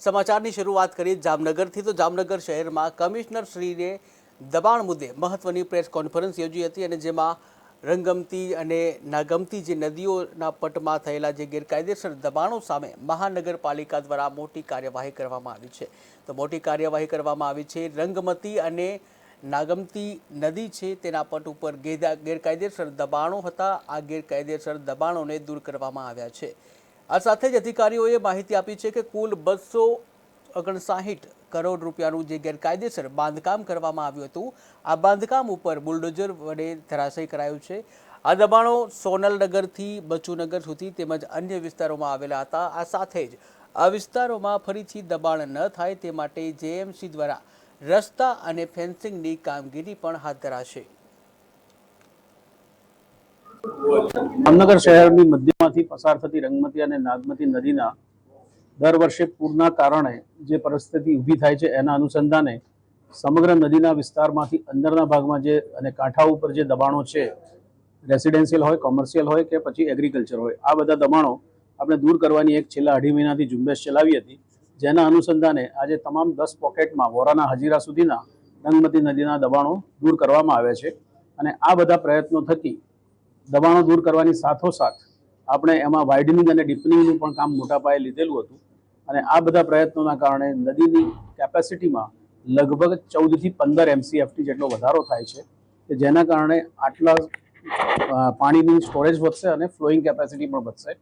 સમાચારની શરૂઆત કરીએ જામનગરથી. તો જામનગર શહેરમાં કમિશનર શ્રીને દબાણ મુદ્દે મહત્વની પ્રેસ કોન્ફરન્સ યોજી હતી અને જેમાં રંગમતી અને નાગમતી જે નદીઓના પટમાં થયેલા જે ગેરકાયદેસર દબાણો સામે મહાનગરપાલિકા દ્વારા મોટી કાર્યવાહી કરવામાં આવી છે. તો મોટી કાર્યવાહી કરવામાં આવી છે. રંગમતી અને નાગમતી નદી છે તેના પટ ઉપર ગેરકાયદેસર દબાણો હતા. આ ગેરકાયદેસર દબાણોને દૂર કરવામાં આવ્યા છે. આ સાથે જ અધિકારીઓએ માહિતી આપી છે કે કુલ બસો ઓગણસાહીઠ કરોડ રૂપિયાનું જે ગેરકાયદેસર બાંધકામ કરવામાં આવ્યું હતું, આ બાંધકામ ઉપર બુલડોઝર વડે ધરાશય કરાયું છે. આ દબાણો સોનલનગરથી બચુનગર સુધી તેમજ અન્ય વિસ્તારોમાં આવેલા હતા. આ સાથે જ આ વિસ્તારોમાં ફરીથી દબાણ ન થાય તે માટે જેએમસી દ્વારા રસ્તા અને ફેન્સિંગની કામગીરી પણ હાથ ધરાશે. જામનગર શહેરની મધ્યમાંથી પસાર થતી રંગમતી અને નાગમતી નદીના દર વર્ષે પૂરના કારણે જે પરિસ્થિતિ ઊભી થાય છે એના અનુસંધાને સમગ્ર નદીના વિસ્તારમાંથી અંદરના ભાગમાં જે અને કાંઠા ઉપર જે દબાણો છે, રેસિડેન્શિયલ હોય, કોમર્શિયલ હોય કે પછી એગ્રીકલ્ચર હોય, આ બધા દબાણો આપણે દૂર કરવાની એક છેલ્લા અઢી મહિનાથી ઝુંબેશ ચલાવી હતી. જેના અનુસંધાને આજે તમામ દસ પોકેટમાં વોરાના હજીરા સુધીના રંગમતી નદીના દબાણો દૂર કરવામાં આવે છે. અને આ બધા પ્રયત્નો થકી દબાણો દૂર કરવાની સાથોસાથ આપણે એમાં વાઇડનિંગ અને ડીપનિંગનું પણ કામ મોટા પાયે લીધેલું હતું. અને આ બધા પ્રયત્નોના કારણે નદીની કેપેસિટીમાં લગભગ ચૌદથી પંદર એમસીએફટી જેટલો વધારો થાય છે, કે જેના કારણે આટલા પાણીની સ્ટોરેજ વધશે અને ફ્લોઈંગ કેપેસિટી પણ વધશે.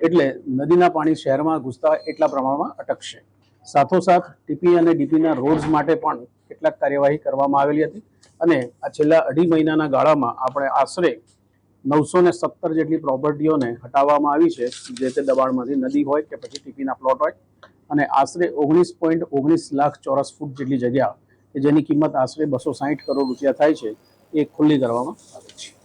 એટલે નદીના પાણી શહેરમાં ઘૂસતા એટલા પ્રમાણમાં અટકશે. સાથોસાથ ટીપી અને ડીપીના રોડ્સ માટે પણ કેટલાક કાર્યવાહી કરવામાં આવેલી હતી. અને આ છેલ્લા અઢી મહિનાના ગાળામાં આપણે આશરે નવસો ને સત્તર જેટલી પ્રોપર્ટીઓને હટાવવામાં આવી છે, જે તે દબાણમાંથી નદી હોય કે પછી ટીપીના પ્લોટ હોય. અને આશરે ઓગણીસ પોઈન્ટ ઓગણીસ લાખ ચોરસ ફૂટ જેટલી જગ્યા, કે જેની કિંમત આશરે બસો સાહીઠ કરોડ રૂપિયા થાય છે, એ ખુલ્લી કરવામાં આવી છે.